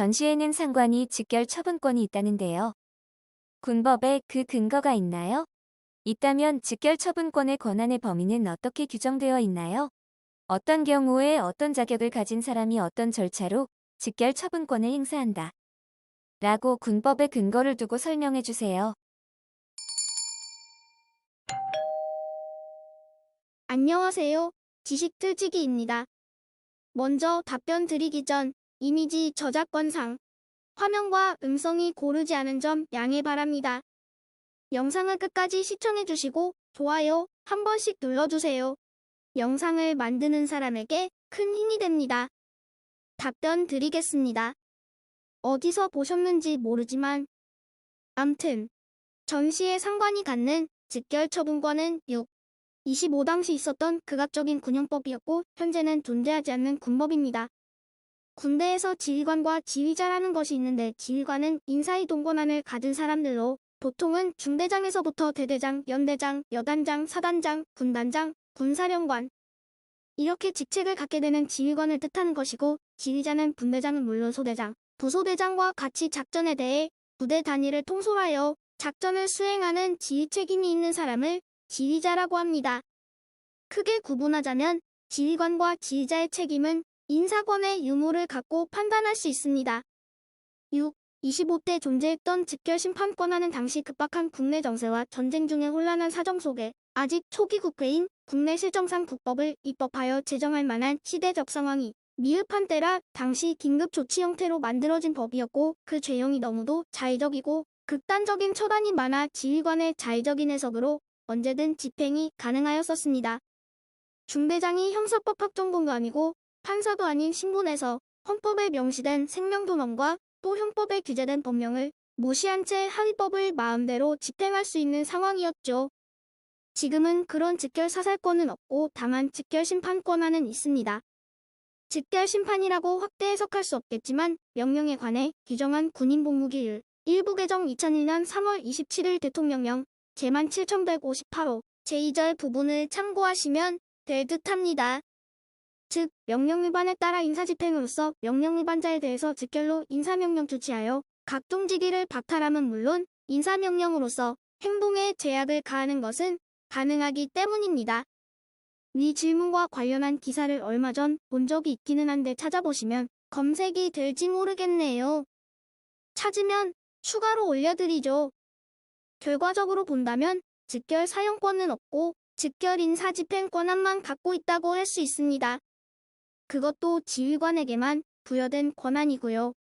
전시에는 상관이 직결 처분권이 있다는데요. 군법에 그 근거가 있나요? 있다면 직결 처분권의 권한의 범위는 어떻게 규정되어 있나요? 어떤 경우에 어떤 자격을 가진 사람이 어떤 절차로 직결 처분권을 행사한다. 라고 군법의 근거를 두고 설명해 주세요. 안녕하세요. 지식틀치기입니다. 먼저 답변 드리기 전 이미지 저작권상 화면과 음성이 고르지 않은 점 양해 바랍니다. 영상을 끝까지 시청해주시고 좋아요 한 번씩 눌러주세요. 영상을 만드는 사람에게 큰 힘이 됩니다. 답변 드리겠습니다. 어디서 보셨는지 모르지만 암튼 전시의 상관이 갖는 직결 처분권은 6. 25 당시 있었던 극악적인 군형법이었고 현재는 존재하지 않는 군법입니다. 군대에서 지휘관과 지휘자라는 것이 있는데 지휘관은 인사이동 권한을 가진 사람들로 보통은 중대장에서부터 대대장, 연대장, 여단장, 사단장, 군단장, 군사령관 이렇게 직책을 갖게 되는 지휘관을 뜻하는 것이고 지휘자는 분대장은 물론 소대장, 부소대장과 같이 작전에 대해 부대 단위를 통솔하여 작전을 수행하는 지휘 책임이 있는 사람을 지휘자라고 합니다. 크게 구분하자면 지휘관과 지휘자의 책임은 인사권의 유무를 갖고 판단할 수 있습니다. 6. 25대 존재했던 직결심판 권하는 당시 급박한 국내 정세와 전쟁 중의 혼란한 사정 속에 아직 초기 국회인 국내 실정상 국법을 입법하여 제정할 만한 시대적 상황이 미흡한 때라 당시 긴급 조치 형태로 만들어진 법이었고 그 죄형이 너무도 자의적이고 극단적인 처단이 많아 지휘관의 자의적인 해석으로 언제든 집행이 가능하였었습니다. 중대장이 형사법 아니고 판사도 아닌 신분에서 헌법에 명시된 생명도nom과 또 형법에 규제된 법령을 무시한 채 합의법을 마음대로 집행할 수 있는 상황이었죠. 지금은 그런 직결 사살권은 없고 다만 직결 심판권한은 있습니다. 직결 심판이라고 확대 해석할 수 없겠지만 명령에 관해 규정한 군인 복무기율 일부 개정 2001년 3월 27일 대통령령 제만 7158호 제2절 부분을 참고하시면 될 듯합니다. 즉, 명령 위반에 따라 인사집행으로서 명령 위반자에 대해서 직결로 인사명령 조치하여 각종 직위를 박탈함은 물론 인사명령으로서 행동에 제약을 가하는 것은 가능하기 때문입니다. 위 질문과 관련한 기사를 얼마 전 본 적이 있기는 한데 찾아보시면 검색이 될지 모르겠네요. 찾으면 추가로 올려드리죠. 결과적으로 본다면 직결 사용권은 없고 직결 인사 집행 권한만 갖고 있다고 할 수 있습니다. 그것도 지휘관에게만 부여된 권한이고요.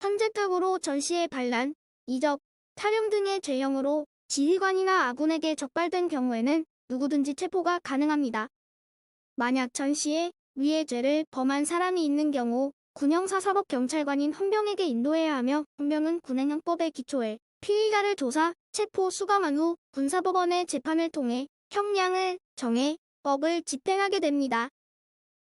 현재적으로 전시의 반란, 이적, 탈용 등의 죄형으로 지휘관이나 아군에게 적발된 경우에는 누구든지 체포가 가능합니다. 만약 전시에 위의 죄를 범한 사람이 있는 경우 군형사사법 경찰관인 헌병에게 인도해야 하며 헌병은 군행형법에 기초해 피의자를 조사, 체포, 수감한 후 군사법원의 재판을 통해 형량을 정해 법을 집행하게 됩니다.